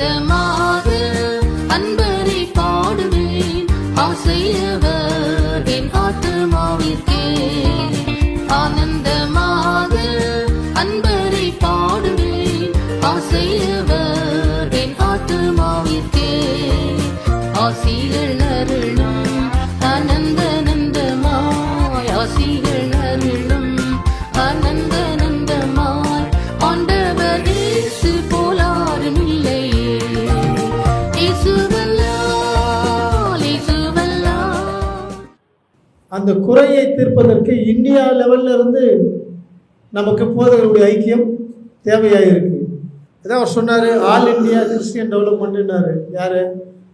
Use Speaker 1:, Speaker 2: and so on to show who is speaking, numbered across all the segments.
Speaker 1: 的梦。
Speaker 2: அந்த குறையை தீர்ப்பதற்கு இந்தியா லெவல்ல இருந்து நமக்கு போதகருடைய ஐக்கியம் தேவையாக இருக்கு அதான் அவர் சொன்னார் ஆல் இந்தியா கிறிஸ்டியன் டெவலப்மெண்ட்டுன்னாரு யார்?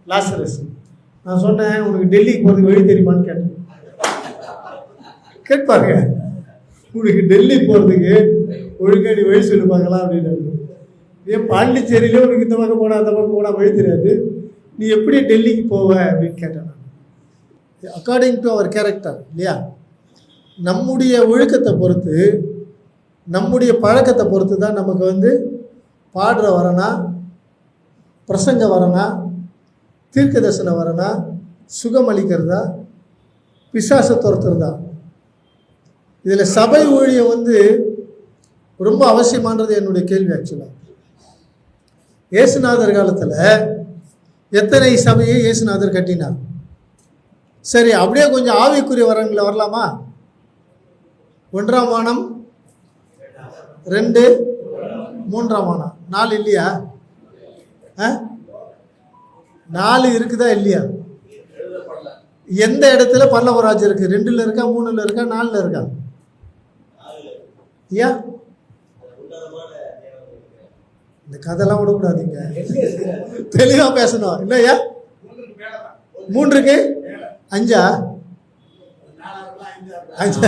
Speaker 2: லாசரஸ். நான் சொன்னேன் உனக்கு டெல்லிக்கு போகிறதுக்கு வழி தெரியுமான்னு கேட்டேன். கேட்பாங்க உனக்கு டெல்லி போகிறதுக்கு ஒழுங்காடி வழி சொல்லுவாங்களா? அப்படின்னு. ஏன் பாண்டிச்சேரியிலே உனக்கு இந்த பக்கம் போனால் அந்த பக்கம் போனால் வழி தெரியாது. நீ எப்படி டெல்லிக்கு போவ? அப்படின்னு கேட்டேன் நான். அக்கார்டிங் டு அவர் கேரக்டர் இல்லையா? நம்முடைய ஒழுக்கத்தை பொறுத்து நம்முடைய பழக்கத்தை பொறுத்து தான் நமக்கு வந்து பாடுற வரனா பிரசங்க வரனா தீர்க்க தரிசனம் வரனா சுகம் அளிக்கிறதா பிசாசை துரத்துறதா? இதில் சபை ஊழியம் வந்து ரொம்ப அவசியமானது என்னுடைய கேள்வி ஆக்சுவலாக இயேசுநாதர் காலத்தில் எத்தனை சபையை இயேசுநாதர் கட்டினார்? சரி அப்படியே கொஞ்சம் ஆவிக்குரிய வரங்களை வரலாமா? ஒன்றாம் வானம் ரெண்டு மூன்றாம் வானம். நாலு இல்லையா? ஆ? நாலு இருக்குதா இல்லையா? எந்த இடத்துல பல்லவராஜ் இருக்கு? ரெண்டுல இருக்கா மூணுல இருக்கா நாலுல இருக்கா? ஐயா? இந்த கதைலாம் விடக்கூடாதீங்க தெளிவாக பேசணும். இல்லையா மூன்றுக்கு? அஞ்சா? அஞ்சா.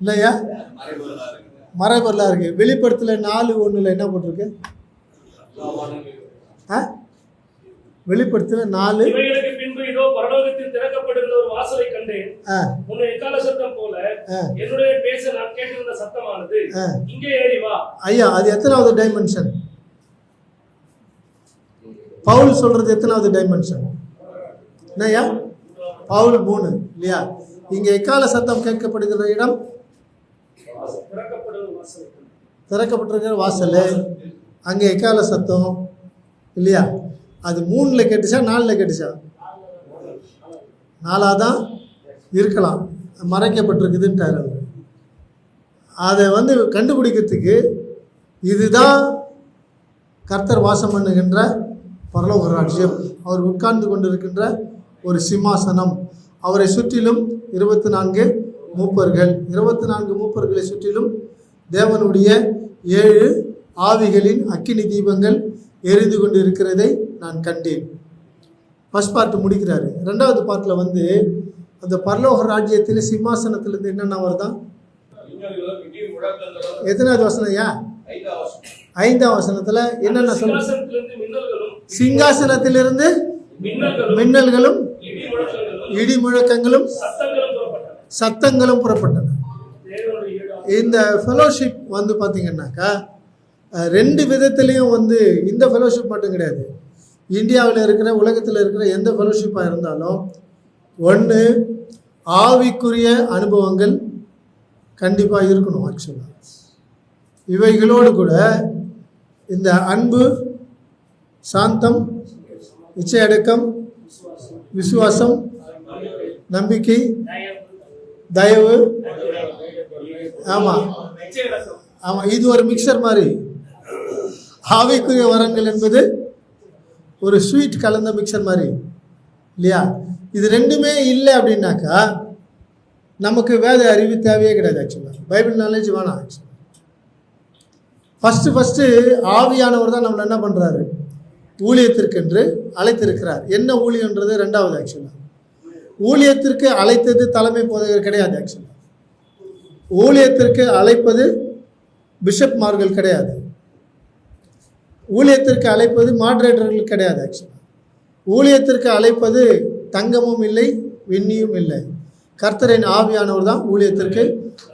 Speaker 2: இல்லையா மறைபொருளா இருக்கு. வெளிப்படத்துல நாலு ஒண்ணுல என்ன போட்டிருக்கு? ஆ? வெளிப்படத்துல நாலு.
Speaker 3: இவைகளுக்கு பின்பு இதோ பரலோகத்தில் திறக்கப்படுகிற ஒரு வாசலை கண்டேன். உன்னை எக்கால சத்தம் போல. என்னுடைய பேச நான் கேட்டிருந்த சத்தமானது. இங்கே ஏறி வா.
Speaker 2: ஐயா அது எத்தனாவது டைமென்ஷன் பவுல் சொல்றது எத்தனாவது டைமென்ஷன் என்னய்யா? பவுல் மூணு இல்லையா? இங்க எக்கால சத்தம் கேட்கப்படுகிற இடம்? திறக்கப்பட்டிருக்கிற வாசல். அங்கே எக்கால சத்தம்? இல்லையா? அது மூணில் கேட்டுச்சா நாலில் கேட்டுச்சா? நாலாக தான் இருக்கலாம். மறைக்கப்பட்டிருக்குதுன்ட்டார் அவர். அதை வந்து கண்டுபிடிக்கிறதுக்கு இதுதான் கர்த்தர் வாசம் பண்ணுகின்ற பரலோக ராஜ்யம். அவர் உட்கார்ந்து கொண்டிருக்கின்ற ஒரு சிம்மாசனம். அவரை சுற்றிலும் இருபத்தி நான்கு மூப்பர்கள். இருபத்தி நான்கு மூப்பர்களை சுற்றிலும் தேவனுடைய ஏழு ஆவிகளின் அக்கினி தீபங்கள் எரிந்து கொண்டு இருக்கிறதை நான் கண்டேன். ஃபஸ்ட் பார்ட் முடிக்கிறாரு. ரெண்டாவது பார்ட்டில் வந்து அந்த பரலோக ராஜ்யத்தில் சிம்மாசனத்திலிருந்து என்னென்ன வருதான் எத்தனாவது வசனம்? ஏன்? ஐந்தாம் வசனத்தில் என்னென்ன சொல்ல
Speaker 3: சிங்காசனத்திலிருந்து மின்னல்களும் இடி முழக்கங்களும் சத்தங்களும் புறப்பட்டன.
Speaker 2: இந்த ஃபெலோஷிப் வந்து பார்த்தீங்கன்னாக்கா ரெண்டு விதத்துலேயும் வந்து இந்த ஃபெலோஷிப் மட்டும் கிடையாது. இந்தியாவில் இருக்கிற உலகத்தில் இருக்கிற எந்த ஃபெலோஷிப்பாக இருந்தாலும் ஒன்று ஆவிக்குரிய அனுபவங்கள் கண்டிப்பாக இருக்கணும் ஆக்சுவலாக இவைகளோடு கூட இந்த அன்பு சாந்தம் இச்சையடக்கம் விசுவாசம் நம்பிக்கை தயவு. ஆமாம் ஆமாம் இது ஒரு மிக்சர் மாதிரி. ஆவிக்குரிய வரங்கள் என்பது ஒரு ஸ்வீட் கலந்த மிக்சர் மாதிரி. இல்லையா? இது ரெண்டுமே இல்லை அப்படின்னாக்கா நமக்கு வேத அறிவு தேவையே கிடையாது ஆக்சுவலாக பைபிள் நாலேஜ் வேணாம் ஆக்சுவலாக ஃபஸ்ட்டு ஃபஸ்ட்டு ஆவியானவர் தான் நம்மளை என்ன பண்ணுறாரு ஊழியத்திற்கென்று அழைத்திருக்கிறார். என்ன ஊழியன்றது ரெண்டாவது ஆக்சுவலாக ஊழியத்திற்கு அழைத்தது தலைமை போதகர் கிடையாது ஆக்சுவலாக ஊழியத்திற்கு அழைப்பது பிஷப்மார்கள் கிடையாது. ஊழியத்திற்கு அழைப்பது மாட்ரேட்டர்கள் கிடையாது ஆக்சுவலாக ஊழியத்திற்கு அழைப்பது தங்கமும் இல்லை வெண்ணியும் இல்லை. கர்த்தரின் ஆவியானவர் தான் ஊழியத்திற்கு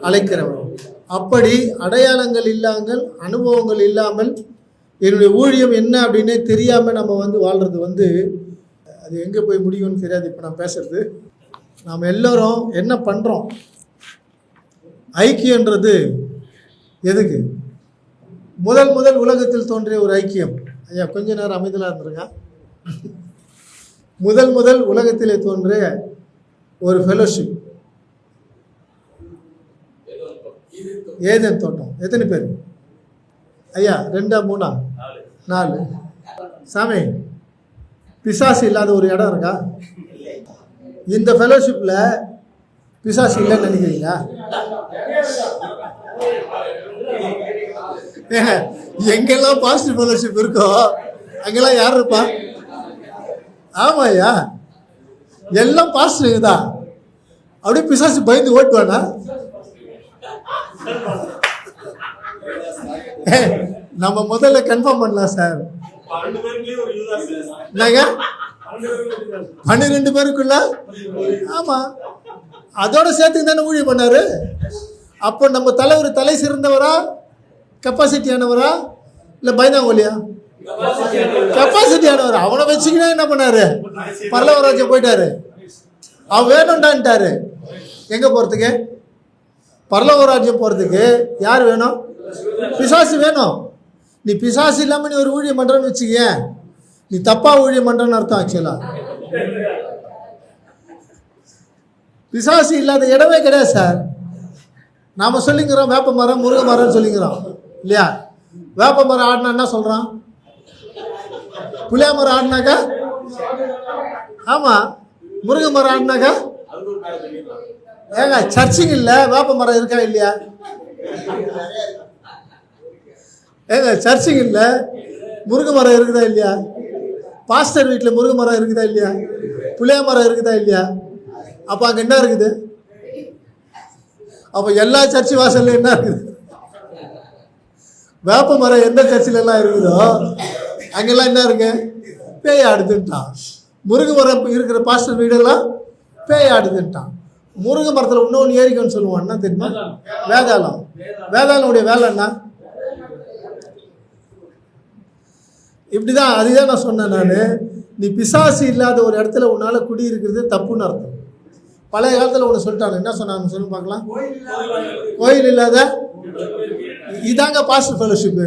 Speaker 2: அழைக்கிறவர். அப்படி அடையாளங்கள் இல்லாமல் அனுபவங்கள் இல்லாமல் என்னுடைய ஊழியம் என்ன அப்படின்னே தெரியாமல் நம்ம வந்து வாழ்கிறது வந்து அது எங்கே போய் முடியும்னு தெரியாது. இப்போ நான் பேசுறது நாம் எல்லோரும் என்ன பண்ணுறோம் ஐக்கியன்றது எதுக்கு? முதல் முதல் உலகத்தில் தோன்றிய ஒரு ஐக்கியம். ஐயா கொஞ்ச நேரம் அமைதலாக இருந்திருங்க. முதல் முதல் உலகத்திலே தோன்றிய ஒரு ஃபெலோஷிப் ஏதேன் தோட்டம்? எத்தனை பேர்? ஐயா ரெண்டா மூணா? நாலு. சாமி பிசாசு இல்லாத ஒரு இடம் இருக்கா? இந்த ஃபெலோஷிப்பில் பிசாசு இல்லைன்னு நினைக்கிறீங்களா? எங்கெல்லாம் பாசிட்டிவ் ஃபெலோஷிப் இருக்கோ அங்கெல்லாம் யார் இருப்பா? ஆமாய்யா எல்லாம் பாசிட்டிவ் தான். அப்படியே பிசாசு பயந்து ஓட்டுவானா? நம்ம முதல்ல கன்ஃபார்ம் பண்ணலாம் சார் என்னங்க?
Speaker 3: பன்னெண்டு
Speaker 2: பன்னிரெண்டு பேருக்குள்ள? ஆமா. அதோட சேர்த்து தானே ஊழியம் பண்ணாரு? அப்போ நம்ம தலைவர் தலை சிறந்தவரா? கெப்பாசிட்டியானவரா இல்லை பயந்தாங்கோலியா? கெப்பாசிட்டியானவர் அவனை வச்சுக்கினா என்ன பண்ணாரு? பல்லவராஜ்யம் போயிட்டாரு. அவன் வேணும்டான்ட்டாரு. எங்க போறதுக்கு போகிறதுக்கு யார் வேணும்? பிசாசு வேணும். நீ பிசாசு இல்லாமல் நீ ஒரு ஊழியம் பண்ணுறன்னு வச்சுக்கேன் நீ தப்பாக ஊழியம் பண்ணுறன்னு அர்த்தம் ஆக்சுவலாக பிசாசு இல்லாத இடமே கிடையாது சார். நாம் சொல்லிக்கிறோம் வேப்ப மரம் முருங்கை மரம்னு சொல்லிக்கிறோம். இல்லையா? வேப்ப மரம் ஆடினா என்ன சொல்கிறான் புளியா மரம் ஆடினாக்கா? ஆமாம் முருங்கை மரம் ஆடினாக்கா? ஏங்க சர்ச்சுங்க இல்லை வேப்ப மரம் இருக்கா இல்லையா? ஏங்க சர்ச்சிங் இல்லை முருங்கை மரம் இருக்குதா இல்லையா? பாஸ்டர் வீட்டில் முருங்கை மரம் இருக்குதா இல்லையா? புளிய மரம் இருக்குதா இல்லையா? அப்போ அங்கே என்ன இருக்குது? அப்போ எல்லா சர்ச்சு வாசல்லையும் என்ன இருக்குது? வேப்ப மரம் எந்த சர்ச்சில் எல்லாம் இருக்குதோ அங்கெல்லாம் என்ன இருக்கு? பேய் ஆடுதுன்ட்டான் முருங்கை மரம் இருக்கிற பாஸ்டர் வீடெல்லாம் பேய் ஆடுதுன்ட்டான் முருங்கை மரத்தில் இன்னொன்று ஏறிக்கன்னு சொல்லுவான் என்ன தெரியுமா? வேதாளம். வேதாளனுடைய வேலை என்ன? இப்படிதான் அதுதான் நான் சொன்னேன் நான். நீ பிசாசு இல்லாத ஒரு இடத்துல உன்னால் குடியிருக்கிறது தப்புன்னு அர்த்தம். பழைய காலத்தில் ஒன்று சொல்லிட்டாங்க. என்ன சொன்னாங்க சொல்லி பார்க்கலாம். கோயில் இல்லாத இதாங்க பாஸ்டர் ஃபெலோஷிப்பு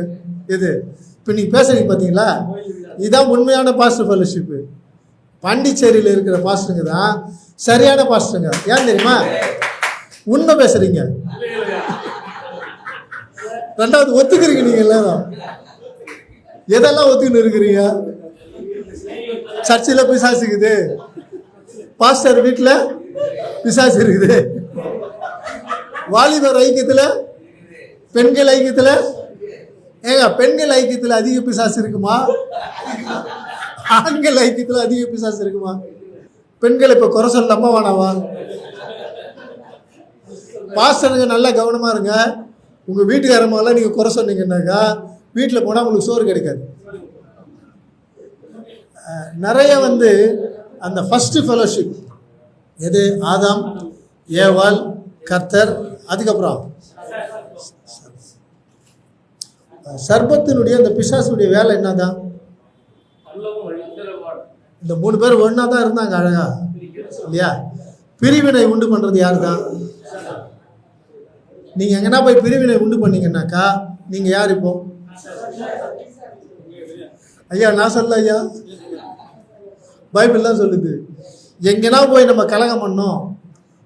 Speaker 2: இது இப்போ நீங்கள் பேசுறீங்க பார்த்தீங்களா இதுதான் உண்மையான பாஸ்டர் ஃபெலோஷிப்பு பாண்டிச்சேரியில் இருக்கிற பாஸ்டருங்க தான் சரியான பாஸ்டருங்க. ஏன் தெரியுமா? உண்மை பேசுறீங்க. ரெண்டாவது ஒத்துக்கிறீங்க நீங்கள் எல்லாரும். எதெல்லாம் ஒத்துக்கின்னு இருக்கிறீங்க? சர்ச்சில் பிசாசு இருக்குது பாஸ்டர் வீட்டில் பிசாசு இருக்குது வாலிபர் ஐக்கியத்தில் பெண்கள் ஐக்கியத்தில் ஏங்க பெண்கள் ஐக்கியத்தில் அதிக பிசாசு இருக்குமா? ஆண்கள் ஐக்கியத்தில் அதிக பிசாசு இருக்குமா? பெண்கள் இப்போ குறை சொல்லாமா வேணாவா பாஸ்டருங்க நல்லா கவனமாக இருங்க. உங்கள் வீட்டுக்காரமெல்லாம் நீங்கள் குறை சொன்னீங்கன்னாக்கா வீட்டில் போனால் உங்களுக்கு சோறு கிடைக்காது. நிறைய வந்து அந்த ஃபஸ்ட்டு ஃபெலோஷிப் எது? ஆதாம் ஏவால் கர்த்தர் அதுக்கப்புறம் சர்பத்தினுடைய அந்த பிசாசுடைய வேலை என்னதான்? இந்த மூணு பேர் ஒன்றா தான் இருந்தாங்க அழகா. இல்லையா? பிரிவினை உண்டு பண்ணுறது யார் தான் நீங்கள் எங்கன்னா போய் பிரிவினை உண்டு பண்ணீங்கன்னாக்கா நீங்கள் யார் இப்போ? ஐயா நான் சொல்ல ஐயா. பைபிள் தான் சொல்லுது. எங்கன்னா போய் நம்ம கலகம் பண்ணோம்.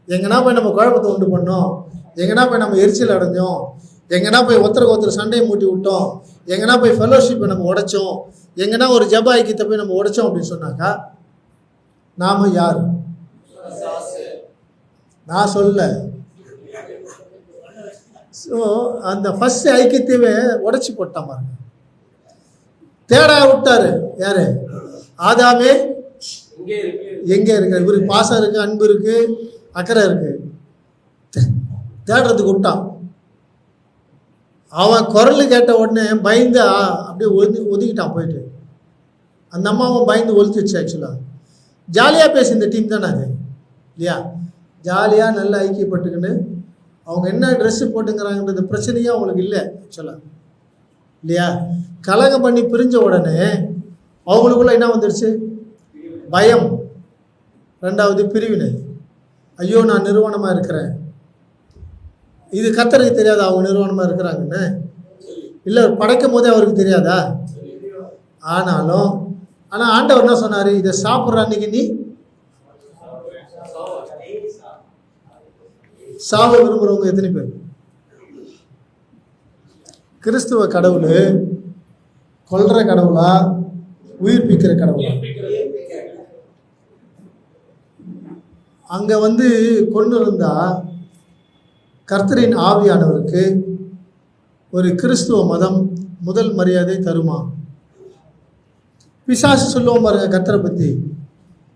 Speaker 2: எங்கன்னா போய் நம்ம குழப்பத்தை உண்டு பண்ணோம். எங்கன்னா போய் நம்ம எரிச்சல் அடைஞ்சோம். எங்கன்னா போய் ஒருத்தருக்கு ஒருத்தர் சண்டையை மூட்டி விட்டோம். எங்கன்னா போய் ஃபெலோஷிப்பை நம்ம உடைச்சோம். எங்கன்னா ஒரு ஜப ஐக்கியத்தை போய் நம்ம உடைச்சோம் அப்படின்னு சொன்னாக்கா நாம யார்? நான் சொல்ல ஸோ அந்த ஃபர்ஸ்ட் ஐக்கியத்தையே உடச்சி போட்டான் பாருங்க. தேட விட்டாரு. யாரு? ஆதாமே. எங்கே இருக்கு இவருக்கு பாசம் இருக்கு அன்பு இருக்கு அக்கறை இருக்கு. தேடுறதுக்கு விட்டான். அவன் குரல் கேட்ட உடனே பயந்து அப்படியே ஒதுங்கி ஒதுக்கிட்டான் போயிட்டு. அந்த அம்மாவும் பயந்து ஒழிச்சிச்சு ஆக்சுவலாக ஜாலியாக பேசி இந்த டீம் தானே அது? இல்லையா? ஜாலியாக நல்லா ஐக்கியப்பட்டுக்கின்னு அவங்க என்ன ட்ரெஸ்ஸு போட்டுங்கிறாங்கன்றது பிரச்சனையே அவங்களுக்கு இல்லை ஆக்சுவலாக இல்லையா? கலகம் பண்ணி பிரிஞ்ச உடனே அவங்களுக்குள்ள என்ன வந்துடுச்சு பயம். ரெண்டாவது பிரிவினை. ஐயோ நான் நிறுவனமாக இருக்கிறேன். இது கத்தருக்கு தெரியாது? அவங்க நிறுவனமாக இருக்கிறாங்கன்னு. இல்லை படைக்கும் போதே அவருக்கு தெரியாதா? ஆனாலும் ஆனால் ஆண்டவர் என்ன சொன்னார்? இதை சாப்பிட்ற அன்னைக்கு நீ சாவ விரும்புகிறவங்க எத்தனை பேர்? கிறிஸ்துவ கடவுள் கொல்ற கடவுளா? உயிர்ப்பிக்கிற கடவுளா? அங்கே வந்து கொண்டு இருந்தால் கர்த்தரின் ஆவியானவருக்கு ஒரு கிறிஸ்துவ மதம் முதல் மரியாதை தருமா? பிசாசு சொல்லுவோம் பாருங்க கர்த்தரை பற்றி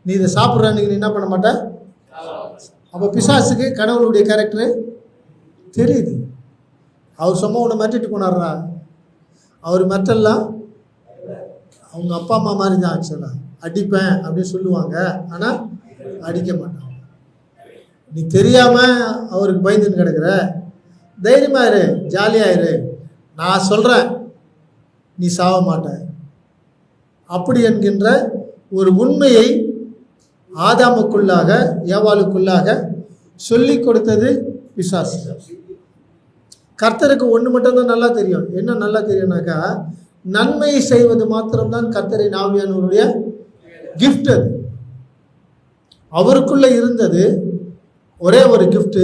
Speaker 2: நீ இதை சாப்பிட்ற அன்னைக்கு நீ என்ன பண்ண மாட்ட? அப்போ பிசாசுக்கு கடவுளுடைய கேரக்டரு தெரியுது. அவர் சும்மா உன்னை மிரட்டிட்டு போனார்ரா. அவர் மிரட்டல்லாம் அவங்க அப்பா அம்மா மாதிரி தான் ஆக்சுவலாக அடிப்பேன் அப்படின்னு சொல்லுவாங்க. ஆனால் அடிக்க மாட்டான். நீ தெரியாமல் அவருக்கு பயந்துன்னு கிடக்குற. தைரியமா இரு ஜாலியாக இரு. நான் சொல்கிறேன் நீ சாவ மாட்ட. அப்படி என்கின்ற ஒரு உண்மையை ஆதாமுக்குள்ளாக ஏவாளுக்குள்ளாக சொல்லி கொடுத்தது பிசாசு. கர்த்தருக்கு ஒன்று மட்டும்தான் நல்லா தெரியும். என்ன நல்லா தெரியும்னாக்கா நன்மையை செய்வது மாத்திரம்தான் கர்த்தரை நாவியானவருடைய கிஃப்ட் அது. அவருக்குள்ளே இருந்தது ஒரே ஒரு கிஃப்ட்டு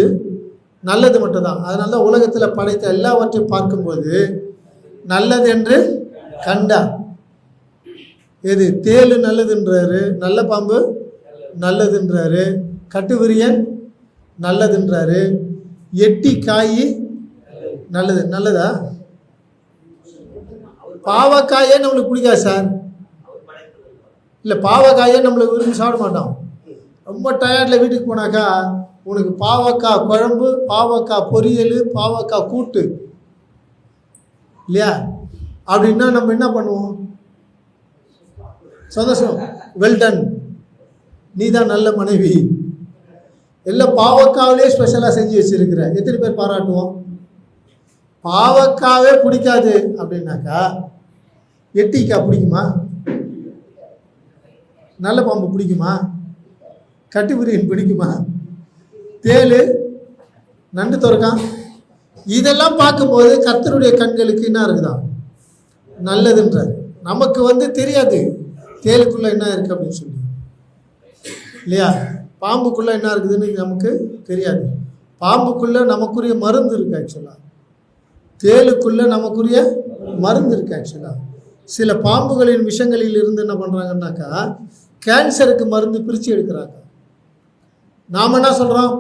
Speaker 2: நல்லது மட்டும்தான். அதனால தான் உலகத்தில் படைத்த எல்லாவற்றையும் பார்க்கும்போது நல்லது என்று கண்டார். எது? தேளு நல்லதுன்றாரு நல்ல பாம்பு நல்லதுன்றாரு கட்டுவிரியன் நல்லதுன்றாரு எட்டி காய் நல்லது. நல்லதா? பாவக்காயே நம்மளுக்கு பிடிக்காது சார்? இல்லை பாவக்காயே நம்மளுக்கு விரும்பி சாப்பிட மாட்டோம். ரொம்ப டயர்டில் வீட்டுக்கு போனாக்கா உனக்கு பாவக்காய் குழம்பு பாவக்காய் பொரியல் பாவக்காய் கூட்டு. இல்லையா? அப்படின்னா நம்ம என்ன பண்ணுவோம்? சந்தோஷம். வெல் டன் நீ தான் நல்ல மனைவி. எல்லாம் பாவக்காவிலே ஸ்பெஷலாக செஞ்சு வச்சிருக்கிற. எத்தனை பேர் பாராட்டுவோம்? பாவக்காவே பிடிக்காது அப்படின்னாக்கா எட்டிக்காய் பிடிக்குமா? நல்ல பாம்பு பிடிக்குமா? கட்டுப்பிரியன் பிடிக்குமா? தேழு நண்டு துறக்கான் இதெல்லாம் பார்க்கும்போது கர்த்தருடைய கண்களுக்கு என்ன இருக்குதா? நல்லதுன்றார். நமக்கு வந்து தெரியாது. தேலுக்குள்ளே என்ன இருக்குது அப்படின்னு சொல்லி. இல்லையா? பாம்புக்குள்ளே என்ன இருக்குதுன்னு நமக்கு தெரியாது. பாம்புக்குள்ளே நமக்குரிய மருந்து இருக்குது ஆக்சுவலாக தேலுக்குள்ளே நமக்குரிய மருந்து இருக்குது ஆக்சுவலாக சில பாம்புகளின் விஷங்களில் இருந்து என்ன பண்ணுறாங்கன்னாக்கா கேன்சருக்கு மருந்து பிரித்து எடுக்கிறாங்க. நாம் என்ன சொல்கிறோம்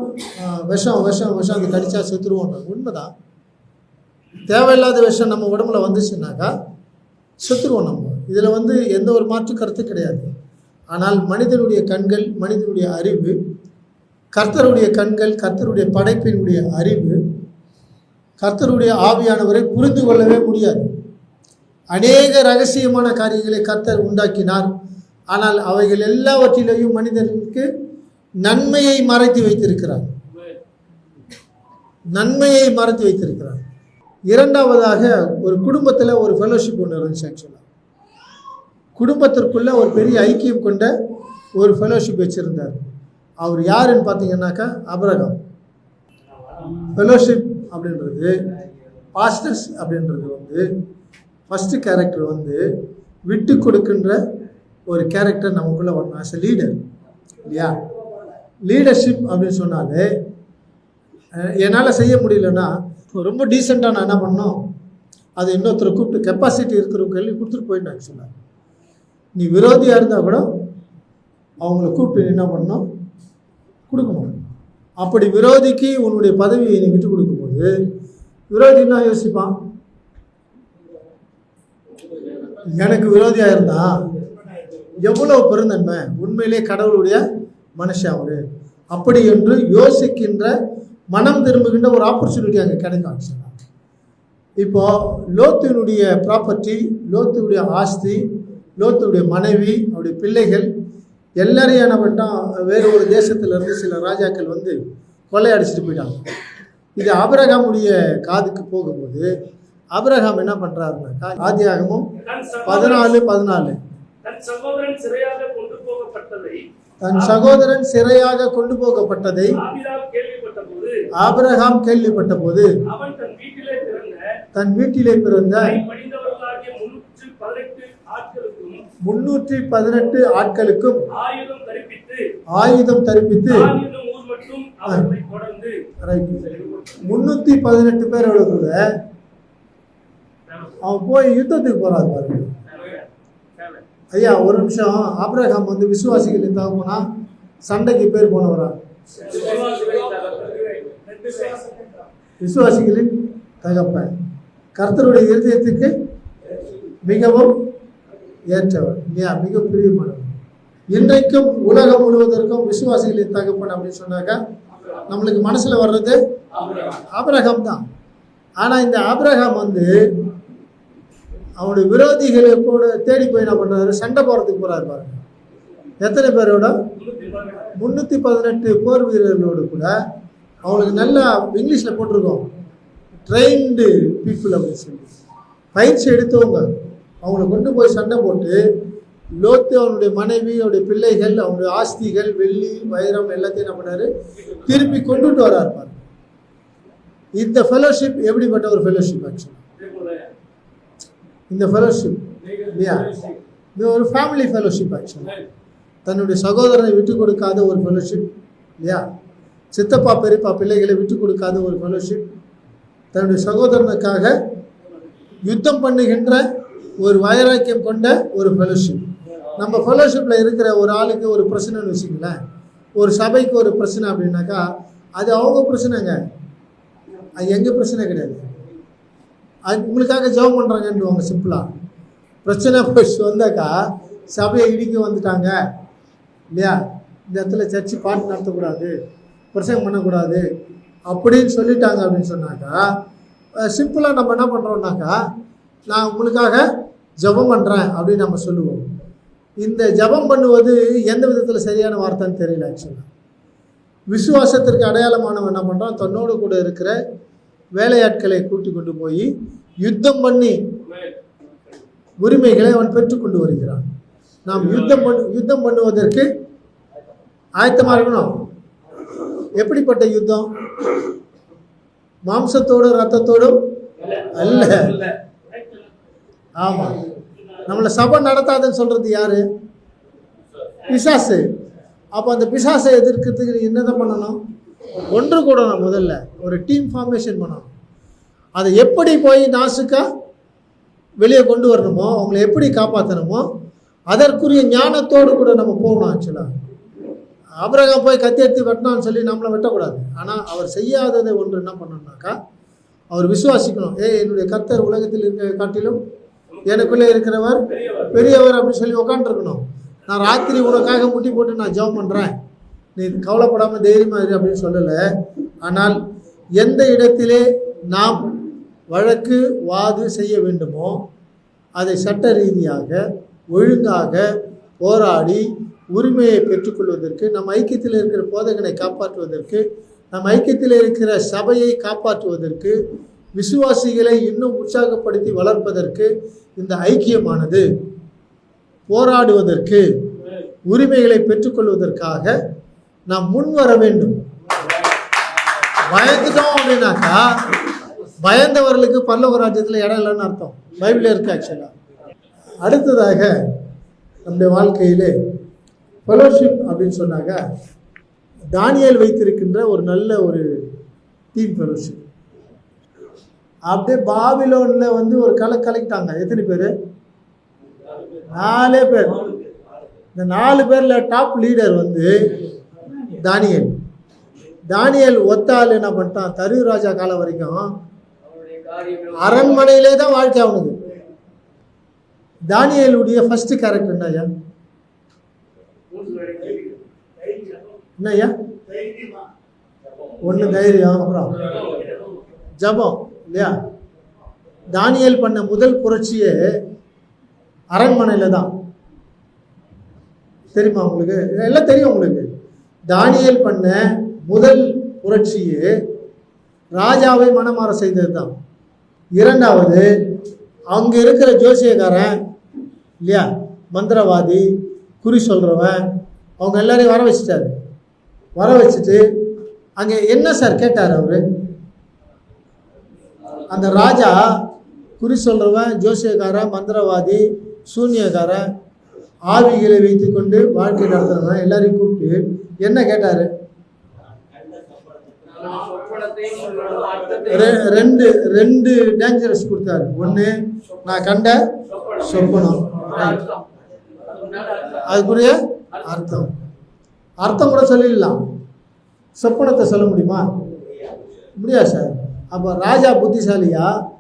Speaker 2: விஷம் விஷம் விஷம் அது கடிச்சா செத்துருவோன்றோம் உண்மைதான் தேவையில்லாத விஷம் நம்ம உடம்புல வந்துச்சுன்னாக்கா செத்துருவோம் நம்ம. இதில் வந்து எந்த ஒரு மாற்று கருத்து கிடையாது. ஆனால் மனிதனுடைய கண்கள் மனிதனுடைய அறிவு கர்த்தருடைய கண்கள் கர்த்தருடைய படைப்பினுடைய அறிவு கர்த்தருடைய ஆவியானவரை புரிந்து கொள்ளவே முடியாது. அநேக ரகசியமான காரியங்களை கர்த்தர் உண்டாக்கினார். ஆனால் அவைகள் எல்லாவற்றிலேயும் மனிதனுக்கு நன்மையை மறைத்து வைத்திருக்கிறார். நன்மையை மறைத்து வைத்திருக்கிறார். இரண்டாவதாக ஒரு குடும்பத்தில் ஒரு ஃபெலோஷிப் ஒன்று இருந்துச்சு ஆக்சுவலாக குடும்பத்திற்குள்ளே ஒரு பெரிய ஐக்கியம் கொண்ட ஒரு ஃபெலோஷிப் வச்சுருந்தார். அவர் யாருன்னு பார்த்தீங்கன்னாக்கா அபரகம். ஃபெலோஷிப் அப்படின்றது பாஸ்டர்ஸ் அப்படின்றது வந்து ஃபஸ்ட்டு கேரக்டர் வந்து விட்டு கொடுக்கின்ற ஒரு கேரக்டர் நமக்குள்ளே வரணும். ஆஸ் அ லீடர் இல்லையா? லீடர்ஷிப் அப்படின்னு சொன்னாலே என்னால் செய்ய முடியலன்னா ரொம்ப டீசெண்டாக நான் என்ன பண்ணோம் அதை இன்னொருத்தரை கூப்பிட்டு கெப்பாசிட்டி இருக்கிறவங்க கேள்வி கொடுத்துட்டு போயிட்டு ஆக்சுவலாக நீ விரோதியாக இருந்தால் கூட அவங்கள கூப்பிட்டு நீ என்ன பண்ணணும்? கொடுக்கணும் அப்படி விரோதிக்கு உன்னுடைய பதவியை நீ விட்டு கொடுக்கும்போது விரோதி என்ன யோசிப்பான். எனக்கு விரோதியாக இருந்தா எவ்வளோ பெருந்தன்மை. உண்மையிலே கடவுளுடைய மனுஷாவது அப்படி என்று யோசிக்கின்ற மனம் திரும்புகின்ற ஒரு ஆப்பர்ச்சுனிட்டி அங்கே கிடைக்கும் ஆக்சுவலாக இப்போ லோத்துனுடைய ப்ராப்பர்ட்டி லோத்துடைய ஆஸ்தி லோத்துடைய மனைவி அவருடைய பிள்ளைகள் எல்லாரையும் என்ன பண்ணிட்டான் வேறு ஒரு தேசத்திலிருந்து சில ராஜாக்கள் வந்து கொள்ளையடிச்சிட்டு போயிட்டாங்க. இது அபிரகாமுடைய காதுக்கு போகும்போது அபிரகாம் என்ன பண்றாருனாக்கா ஆதியாகமும் பதினாலு பதினாலு.
Speaker 3: தன் சகோதரன் சிறையாக கொண்டு போகப்பட்டதை
Speaker 2: தன் சகோதரன் சிறையாக கொண்டு போகப்பட்டதை
Speaker 3: ஆபிராம் கேள்விப்பட்ட போது
Speaker 2: ஆபிரகாம் கேள்விப்பட்ட போது
Speaker 3: அவன் தன் வீட்டிலே பிறந்த
Speaker 2: தன் வீட்டிலே பிறந்த
Speaker 3: கை படிந்தவர்களாகிய முன்னூற்று பதினெட்டு ஆட்களுக்கும் ஆயுதம் தரிப்பித்து
Speaker 2: ஆயுதம் முன்னூத்தி பதினெட்டு பேரோட கூட அவன் போய் யுத்தத்துக்கு போறாரு பாருங்க. ஐயா ஒரு நிமிஷம். ஆப்ரஹாம் வந்து விசுவாசிகளின் தகப்பனா சண்டைக்கு பேர் போனவரா? விசுவாசிகளின் தகப்பன் கர்த்தருடைய இருதயத்துக்கு மிகவும் ஏற்றவர். இல்லையா மிக பிரியமானவர். இன்றைக்கும் உலகம் முழுவதற்கும் விசுவாசிகளின் தகப்பன் அப்படின்னு சொன்னாக்கா நம்மளுக்கு மனசுல வர்றது ஆபிரகாம் தான். ஆனா இந்த ஆபிரகாம் வந்து அவனுடைய விரோதிகளை கூட தேடி போய் என்ன பண்ணுறாரு சண்டை போகிறதுக்கு போகிறாரு பாருங்க. எத்தனை பேரோட? முந்நூற்றி பதினெட்டு போர் வீரர்களோடு கூட அவங்களுக்கு நல்லா இங்கிலீஷில் போட்டிருக்கோம். ட்ரெயின்டு பீப்புள் அப்படின்னு சொல்லி பயிற்சி எடுத்தவங்க. அவங்களை கொண்டு போய் சண்டை போட்டு லோத்து அவனுடைய மனைவி அவருடைய பிள்ளைகள் அவனுடைய ஆஸ்திகள் வெள்ளி வைரம் எல்லாத்தையும் என்ன பண்ணாரு? திருப்பி கொண்டுட்டு வராரு பாருங்க. இந்த ஃபெலோஷிப் எப்படிப்பட்ட ஒரு ஃபெலோஷிப் ஆக்சுவலாக இந்த ஃபெலோஷிப் இல்லையா இது ஒரு ஃபேமிலி ஃபெலோஷிப் ஆக்சுவலி தன்னுடைய சகோதரனை விட்டு கொடுக்காத ஒரு ஃபெலோஷிப் இல்லையா சித்தப்பா பெரியப்பா பிள்ளைகளை விட்டு கொடுக்காத ஒரு ஃபெலோஷிப் தன்னுடைய சகோதரனுக்காக யுத்தம் பண்ணுகின்ற ஒரு வைராக்கியம் கொண்ட ஒரு ஃபெலோஷிப் நம்ம ஃபெலோஷிப்பில் இருக்கிற ஒரு ஆளுக்கு ஒரு பிரச்சனைன்னு வச்சுங்களேன் ஒரு சபைக்கு ஒரு பிரச்சனை அப்படின்னாக்கா அது அவங்க பிரச்சனைங்க. அது எங்கள் பிரச்சனை கிடையாது. அது உங்களுக்காக ஜெபம் பண்ணுறாங்கன்றுவாங்க சிம்பிளாக பிரச்சனை போய் வந்தாக்கா சபையை இடிக்க வந்துட்டாங்க. இல்லையா? இந்த இடத்துல சர்ச்சு பாட்டு நடத்தக்கூடாது பிரசங்கம் பண்ணக்கூடாது அப்படின்னு சொல்லிட்டாங்க அப்படின்னு சொன்னாக்கா சிம்பிளாக நம்ம என்ன பண்ணுறோம்னாக்கா நான் உங்களுக்காக ஜெபம் பண்ணுறேன் அப்படின்னு நம்ம சொல்லுவோம். இந்த ஜெபம் பண்ணுவது எந்த விதத்தில் சரியான வார்த்தைன்னு தெரியல ஆக்சுவலாக விசுவாசத்திற்கு அடையாளமானவன் என்ன பண்ணுறான் தன்னோடு கூட இருக்கிற வேலையாட்களை கூட்டி கொண்டு போய் யுத்தம் பண்ணி உரிமைகளை அவன் பெற்றுக்கொண்டு வருகிறான். நாம் யுத்தம் பண்ணு யுத்தம் பண்ணுவதற்கு ஆயத்தமாக இருக்கணும். எப்படிப்பட்ட யுத்தம்? மாம்சத்தோடும் ரத்தத்தோடும் அல்ல. ஆமா. நம்மளை சபை நடத்தாதுன்னு சொல்றது யாரு? பிசாசு. அப்போ அந்த பிசாசை எதிர்க்கிறதுக்கு என்னதான் பண்ணணும்? ஒன்று கூடணும் முதல்ல. ஒரு டீம் ஃபார்மேஷன் பண்ணணும். அதை எப்படி போய் நாசுக்கா வெளியே கொண்டு வரணுமோ அவங்கள எப்படி காப்பாற்றணுமோ அதற்குரிய ஞானத்தோடு கூட நம்ம போகணும் ஆக்சுவலாக அபிரகாம் போய் கத்தி எடுத்து வெட்டினான்னு சொல்லி நம்மளை வெட்டக்கூடாது. ஆனால் அவர் செய்யாததை ஒன்று என்ன பண்ணணும்னாக்கா அவர் விசுவாசிக்கணும். ஏ என்னுடைய கர்த்தர் உலகத்தில் இருக்க காட்டிலும் எனக்குள்ளே இருக்கிறவர் பெரியவர் அப்படின்னு சொல்லி உக்காண்டிருக்கணும் நான் ராத்திரி உனக்காக முட்டி போட்டு நான் ஜெபம் பண்ணுறேன் நீ கவலைப்படாமல் தைரியமாக இரு அப்படின்னு சொல்லலை. ஆனால் எந்த இடத்திலே நாம் வழக்கு வாது செய்ய வேண்டுமோ அதை சட்ட ரீதியாக ஒழுங்காக போராடி உரிமையை பெற்றுக்கொள்வதற்கு நம் ஐக்கியத்தில் இருக்கிற போதகனை காப்பாற்றுவதற்கு நம் ஐக்கியத்தில் இருக்கிற சபையை காப்பாற்றுவதற்கு விசுவாசிகளை இன்னும் உற்சாகப்படுத்தி வளர்ப்பதற்கு இந்த ஐக்கியமானது. போராடுவதற்கு உரிமைகளை பெற்றுக்கொள்வதற்காக நாம் முன் வர வேண்டும். பயந்துட்டோம் அப்படின்னாக்கா பயந்தவர்களுக்கு பல்லவ ராஜ்யத்தில் இடம் இல்லைன்னு அர்த்தம். பைபிளில் இருக்கு ஆக்சுவலாக அடுத்ததாக நம்முடைய வாழ்க்கையிலே ஃபெலோஷிப் அப்படின்னு சொன்னாங்க தானியல் வைத்திருக்கின்ற ஒரு நல்ல ஒரு டீம் ஃபெலோஷிப் அப்படியே பாபிலோனில் வந்து ஒரு கலை கலக்கிட்டாங்க. எத்தனை பேர்? நாலே பேர். இந்த நாலு பேரில் டாப் லீடர் வந்து தானியல். தானியல் ஒத்தாள் என்ன பண்ணிட்டான்? தரு ராஜா காலம் வரைக்கும் அரண்மனையிலே தான் வாழ்க்கை அவனுக்கு தானியலுடைய ஃபர்ஸ்ட் கேரக்டர் என்ன ஐயா? என்ன ஐயா? ஒன்று தைரியம் அப்புறம் ஜபம் இல்லையா? தானியல் பண்ண முதல் புரட்சியே அரண்மனையில் தான். தெரியுமா உங்களுக்கு? எல்லாம் தெரியும் உங்களுக்கு. தானியல் பண்ண முதல் புரட்சியே ராஜாவை மனமாற செய்தது தான் இரண்டாவது அங்கே இருக்கிற ஜோசியக்காரன் இல்லையா மந்திரவாதி குறி சொல்கிறவன் அவங்க எல்லாரையும் வர வச்சுட்டாரு. வர வச்சுட்டு அங்கே என்ன சார் கேட்டார் அவர்? அந்த ராஜா குறி சொல்கிறவன் ஜோசியக்காரன் மந்திரவாதி சூன்யக்காரன் ஆவிகளை வைத்துக்கொண்டு வாழ்க்கை நடத்துகிறவன் எல்லாரையும் கூப்பிட்டு என்ன கேட்டார்? ரெ- ரெண்டு ரெண்டு டேஞ்சரஸ் கொடுத்தாரு. ஒன்று நான் கண்ட சொப்பனம் அதுக்குரிய அர்த்தம். அர்த்தம் கூட சொல்லிடலாம். சொப்பனத்தை சொல்ல முடியுமா? முடியாது சார். அப்போ ராஜா புத்திசாலியா?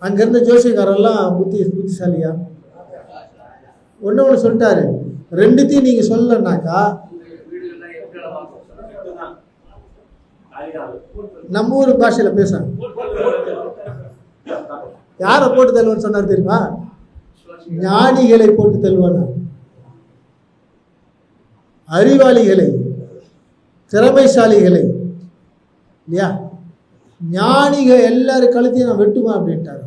Speaker 2: அங்கேருந்து ஜோசியக்காரெல்லாம் புத்தி புத்திசாலியா? ஒன்று ஒன்று சொல்லிட்டாரு. ரெண்டுத்தையும் நீங்கள் சொல்லலைன்னாக்கா நம்ம ஊர் பாஷையில் பேசுகிறாங்க யாரை போட்டு தள்ளுவேன்னு சொன்னார் தெரியுமா? ஞானிகளை போட்டு தள்ளுவானா? அறிவாளிகளை திறமைசாலிகளை இல்லையா? ஞானிக எல்லாரும் கழுத்தையும் நான் வெட்டுவேன் அப்படின்ட்டாரு.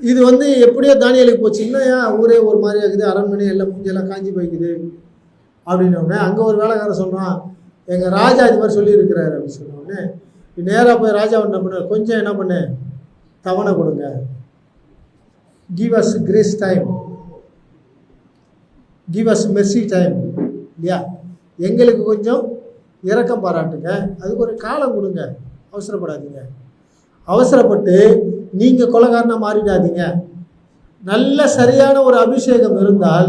Speaker 2: இது வந்து எப்படியோ தானியலுக்கு போச்சு. இன்னும் ஏன் ஊரே ஒரு மாதிரி ஆகுது? அரண்மனை எல்லாம் மூஞ்செல்லாம் காஞ்சி போய்க்குது. அப்படின்னோடனே அங்கே ஒரு வேலைக்காரன் சொல்கிறான் எங்கள் ராஜா இது மாதிரி சொல்லியிருக்கிறாரு அப்படின்னு சொன்னோடனே நேராக போய் ராஜா என்ன பண்ண கொஞ்சம் என்ன பண்ணு தவணை கொடுங்க. Give us grace time give us mercy time இல்லையா? எங்களுக்கு கொஞ்சம் இரக்கம் பாராட்டுங்க. அதுக்கு ஒரு காலம் கொடுங்க. அவசரப்படாதீங்க. அவசரப்பட்டு நீங்கள் கொலகாரனாக மாறிடாதீங்க. நல்ல சரியான ஒரு அபிஷேகம் இருந்தால்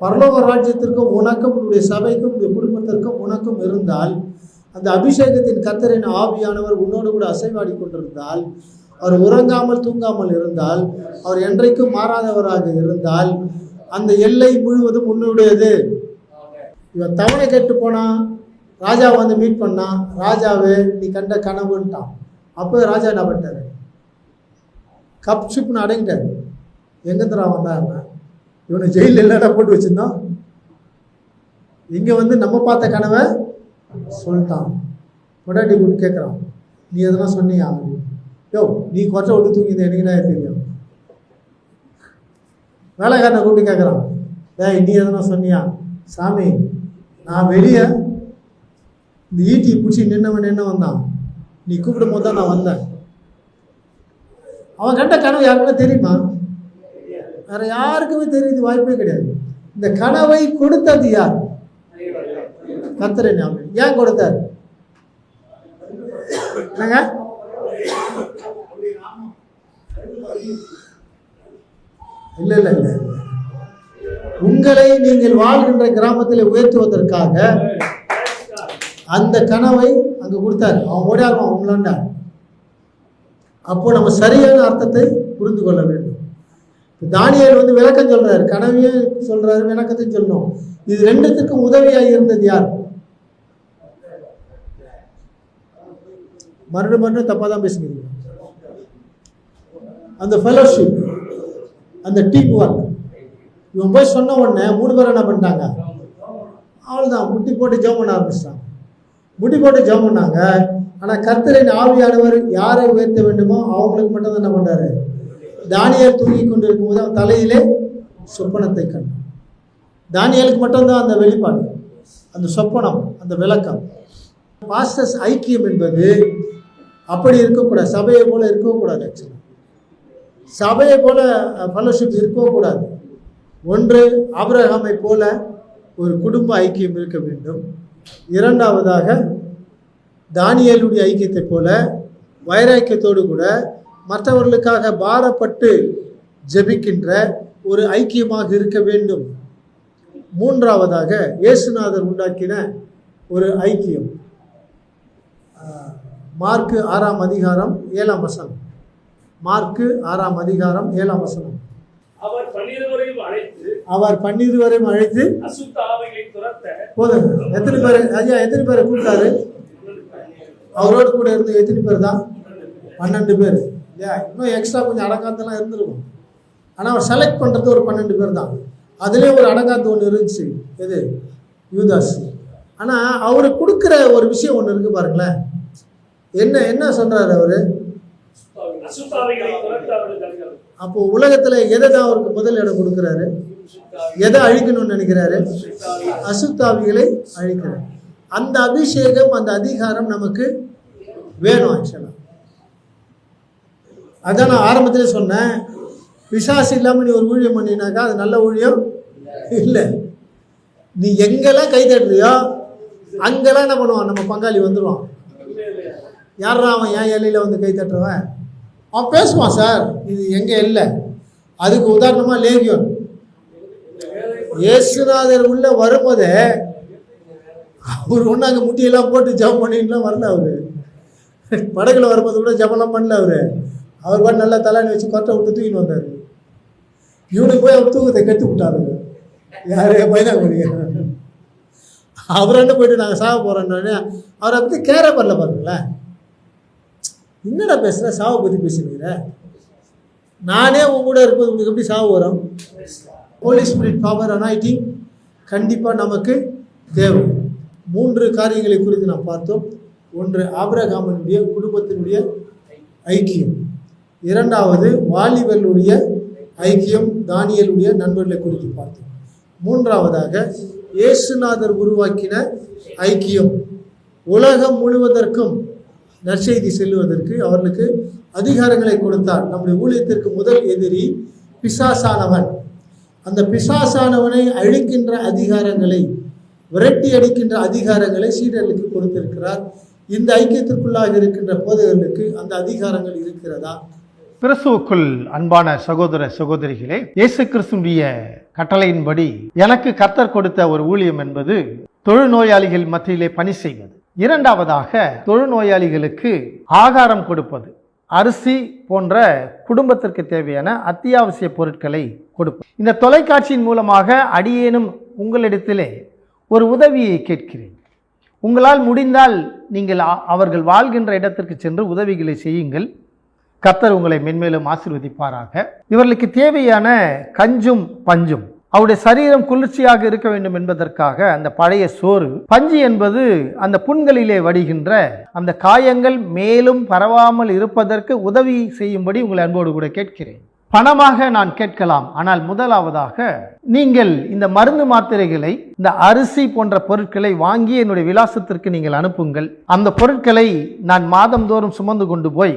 Speaker 2: பரலோக ராஜ்யத்திற்கும் உனக்கும் உன்னுடைய சபைக்கும் உன்னுடைய குடும்பத்திற்கும் உனக்கும் இருந்தால் அந்த அபிஷேகத்தின் கத்தரின் ஆவியானவர் உன்னோடு கூட அசைவாடி கொண்டிருந்தால் அவர் உறங்காமல் தூங்காமல் இருந்தால் அவர் என்றைக்கும் மாறாதவராக இருந்தால் அந்த எல்லை முழுவதும் உன்னுடையது. இவன் தவணை கேட்டு போனான் ராஜா வந்து மீட் பண்ணான் ராஜாவே நீ கண்ட கனவுன்ட்டான். அப்போ ராஜா என்ன பண்ணிட்டாரு? கப் சுப்னு அடங்கிட்டாரு. எங்க தரா வந்தாங்க இவனை ஜெயிலில் என்னடா போட்டு வச்சுருந்தான்? இங்கே வந்து நம்ம பார்த்த கனவை சொல்லிட்டான். பொண்டாட்டி கூட்டு கேட்குறான் நீ எதனா சொன்னியா? யோ நீ குறைச்ச விட்டு தூங்கிது எனக்கு என்ன தெரியும்? வேலைக்காரனை கூப்பிட்டு கேட்குறான் டேய் நீ எதனா சொன்னியா? சாமி நான் வெளியே இந்த ஈட்டி பிடிச்சி நின்னவன் நின்று வந்தான். நீ கூப்பிடும் போது தான் நான் வந்தேன். அவன் கண்ட கனவு யாருக்குமே தெரியுமா? வேற யாருக்குமே தெரியுது வாய்ப்பே கிடையாது. இந்த கனவை கொடுத்தது யார்? கத்தரை ஞாபகம் ஏன் கொடுத்தார்? என்னங்க? இல்ல இல்ல இல்ல உங்களை நீங்கள் வாழ்கின்ற கிராமத்தில் உயர்த்துவதற்காக அந்த கனவை அங்க கொடுத்தாரு. அவன் ஓடியாருவான் அவங்களாண்டா அப்போ நம்ம சரியான அர்த்தத்தை புரிந்து கொள்ள வேண்டும். இப்ப வந்து விளக்கம் சொல்றாரு. கனவையும் சொல்றாரு விளக்கத்தையும் சொல்லணும். இது ரெண்டுத்துக்கும் உதவியாக இருந்தது யார்? மறுபடியும் மறுபடியும் தப்பாக தான் பேசுகிறீங்க அந்த ஃபெலோஷிப் அந்த டீம் ஒர்க் இவன் போய் சொன்ன உடனே மூணு பேரும் என்ன பண்ணிட்டாங்க? அவ்வளோதான் முட்டி போட்டு ஜெபம் பண்ண ஆரம்பிச்சிட்டாங்க. முட்டி போட்டு ஜெபம் பண்ணாங்க. ஆனால் கர்த்தரின் ஆவியானவர் யாரை உயர்த்த வேண்டுமோ அவங்களுக்கு மட்டும்தான் என்ன பண்ணுறாரு தானியல் தூங்கி கொண்டு இருக்கும்போது அவன் தலையிலே சொப்பனத்தை கண்டான். தானியலுக்கு மட்டும்தான் அந்த வெளிப்பாடு அந்த சொப்பனம் அந்த விளக்கம். பாஸ்டர்ஸ் ஐக்கியம் என்பது அப்படி இருக்கக்கூடாது. சபையை போல இருக்கக்கூடாது ஆக்சுவலாக சபையை போல ஃபெலோஷிப் இருக்கக்கூடாது ஒன்று ஆபிரகாமை போல ஒரு குடும்ப ஐக்கியம் இருக்க வேண்டும். இரண்டாவதாக தானியலுடைய ஐக்கியத்தை போல வைராக்கியத்தோடு கூட மற்றவர்களுக்காக பாரப்பட்டு ஜெபிக்கின்ற ஒரு ஐக்கியமாக இருக்க வேண்டும். மூன்றாவதாக இயேசுநாதர் உண்டாக்கின ஒரு ஐக்கியம். மார்க்கு ஆறாம் அதிகாரம் ஏழாம் வசனம். மார்க்கு ஆறாம் அதிகாரம் ஏழாம் வசனம்.
Speaker 3: அவர் பன்னிருவரையும் அழைத்து
Speaker 2: அவர் பன்னிருவரையும் அழைத்து
Speaker 3: அசுத்த ஆவைகளை துரத்த
Speaker 2: போதுங்க எத்தனை பேர் ஐயா எத்தனை பேரை கூப்பிட்டாரு? அவரோடு கூட இருந்து எத்தனை பேர் தான்? பன்னெண்டு பேர். இல்லையா? இன்னும் எக்ஸ்ட்ரா கொஞ்சம் அடங்காத்தெல்லாம் இருந்திருக்கும். ஆனால் அவர் செலக்ட் பண்ணுறது ஒரு பன்னெண்டு பேர் தான். அதுலேயே ஒரு அடங்காத்து ஒன்று இருந்துச்சு. எது? யூதாஸ். ஆனால் அவரு கொடுக்குற ஒரு விஷயம் ஒன்று இருக்கு பாருங்களேன். என்ன என்ன சொல்றாரு அவரு? அப்போ உலகத்துல எதை தான் அவருக்கு முதல் இடம் கொடுக்குறாரு? எதை அழிக்கணும்னு நினைக்கிறாரு? அசுத்தாவிகளை அழிக்கிறார். அந்த அபிஷேகம் அந்த அதிகாரம் நமக்கு வேணும் ஆக்சுவலா அதான் நான் ஆரம்பத்திலே சொன்னேன். பிசாசு இல்லாமல் நீ ஒரு ஊழியம் பண்ணினாக்கா அது நல்ல ஊழியம் இல்லை. நீ எங்கெல்லாம் கை தட்டுறியோ அங்கெல்லாம் என்ன பண்ணுவான்? நம்ம பங்காளி வந்துடுவான் யாரா அவன் என் எல்லையில் வந்து கை தட்டுறவன்? அவன் பேசுவான் சார். இது எங்கே இல்லை அதுக்கு உதாரணமாக லேகியோன் இயேசுநாதர் உள்ள வரும்போதே அவர் ஒன்று அங்கே முட்டியெல்லாம் போட்டு ஜெபம் பண்ணிட்டுலாம் வரல அவர். படகுல வரும்போது கூட ஜெபம்லாம் பண்ணல அவர். அவர் பாட்டு நல்லா தலாணி வச்சு கொட்டை விட்டு தூக்கின்னு வந்தார். இவனுக்கு போய் அவர் தூக்கத்தை கெட்டு விட்டாரு. யாரு? பைனாங்குடி அவர் என்ன போயிட்டு நாங்கள் சாக போகிறோன்னே அவரை பற்றி கேர பண்ணல பாருங்களேன். என்னடா பேசுகிற சாவை பற்றி பேசுகிறீங்க நானே உங்க கூட இருப்பது உங்களுக்கு எப்படி சாவு வரும்? ஹோலி ஸ்பிரிட் பவர் அனாயிட்டிங் கண்டிப்பாக நமக்கு தேவை. மூன்று காரியங்களை குறித்து நாம் பார்த்தோம். ஒன்று ஆபிரகாமனுடைய குடும்பத்தினுடைய ஐக்கியம். இரண்டாவது வாலிபர்களுடைய ஐக்கியம் தானியலுடைய நண்பர்களை குறித்து பார்த்தோம். மூன்றாவதாக இயேசுநாதர் உருவாக்கின ஐக்கியம். உலகம் முழுவதற்கும் நற்செய்தி செல்லுவதற்கு அவர்களுக்கு அதிகாரங்களை கொடுத்தார். நம்முடைய ஊழியத்திற்கு முதல் எதிரி பிசாசானவன். அந்த பிசாசானவனை அழிக்கின்ற அதிகாரங்களை விரட்டி அடிக்கின்ற அதிகாரங்களை சீடர்களுக்கு கொடுத்திருக்கிறார். இந்த ஐக்கியத்திற்குள்ளாக இருக்கின்ற போதகர்களுக்கு அந்த அதிகாரங்கள் இருக்கிறதா?
Speaker 4: பிரசுவுக்குள் அன்பான சகோதர சகோதரிகளே இயேசு கிறிஸ்துடைய கட்டளையின்படி எனக்கு கத்தர் கொடுத்த ஒரு ஊழியம் என்பது தொழுநோயாளிகள் மத்தியிலே பணி செய்வது. இரண்டாவதாக தொழுநோயாளிகளுக்கு ஆகாரம் கொடுப்பது. அரிசி போன்ற குடும்பத்திற்கு தேவையான அத்தியாவசிய பொருட்களை கொடுப்பது. இந்த தொலைக்காட்சியின் மூலமாக அடியேனும் உங்களிடத்திலே ஒரு உதவியை கேட்கிறேன். உங்களால் முடிந்தால் நீங்கள் அவர்கள் வாழ்கின்ற இடத்திற்கு சென்று உதவிகளை செய்யுங்கள். கத்தர் உங்களை மென்மேலும் ஆசிர்வதிப்பாராக. இவர்களுக்கு தேவையான கஞ்சும் பஞ்சும். அவருடைய சரீரம் குளிர்ச்சியாக இருக்க வேண்டும் என்பதற்காக அந்த பழைய சோறு பஞ்சு என்பது அந்த புண்களிலே வடிகின்ற அந்த காயங்கள் மேலும் பரவாமல் இருப்பதற்கு உதவி செய்யும்படி உங்களை அன்போடு கூட கேட்கிறேன். பணமாக நான் கேட்கலாம் ஆனால் முதலாவதாக நீங்கள் இந்த மருந்து மாத்திரைகளை இந்த அரிசி போன்ற பொருட்களை வாங்கி என்னுடைய விலாசத்திற்கு நீங்கள் அனுப்புங்கள். அந்த பொருட்களை நான் மாதந்தோறும் சுமந்து கொண்டு போய்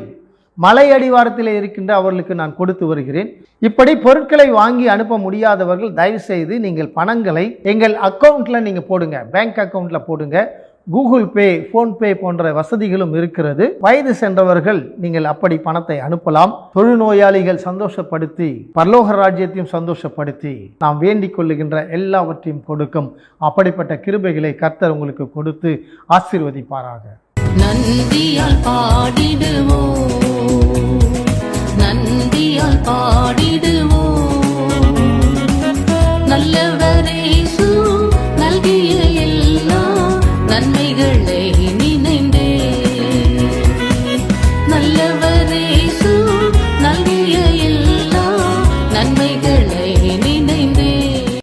Speaker 4: மலை அடிவாரத்திலே இருக்கின்ற அவர்களுக்கு நான் கொடுத்து வருகிறேன். இப்படி பொருட்களை வாங்கி அனுப்ப முடியாதவர்கள் தயவு செய்து நீங்கள் பணங்களை எங்கள் அக்கௌண்ட்டில் நீங்கள் போடுங்க. பேங்க் அக்கௌண்ட்டில் போடுங்க. கூகுள் பே ஃபோன்பே போன்ற வசதிகளும் இருக்கிறது. வயது சென்றவர்கள் நீங்கள் அப்படி பணத்தை அனுப்பலாம். தொழுநோயாளிகள் சந்தோஷப்படுத்தி பரலோக ராஜ்யத்தையும் சந்தோஷப்படுத்தி நாம் வேண்டிக் கொள்ளுகின்ற எல்லாவற்றையும் கொடுக்கும். அப்படிப்பட்ட கிருபைகளை கர்த்தர் உங்களுக்கு கொடுத்து ஆசீர்வதிப்பாராக.
Speaker 1: நந்தியால் பாடிடுவோம் நந்தியால் பாடிடுவோம் நல்லவரே நல்கிய எல்லா நன்மைகளை.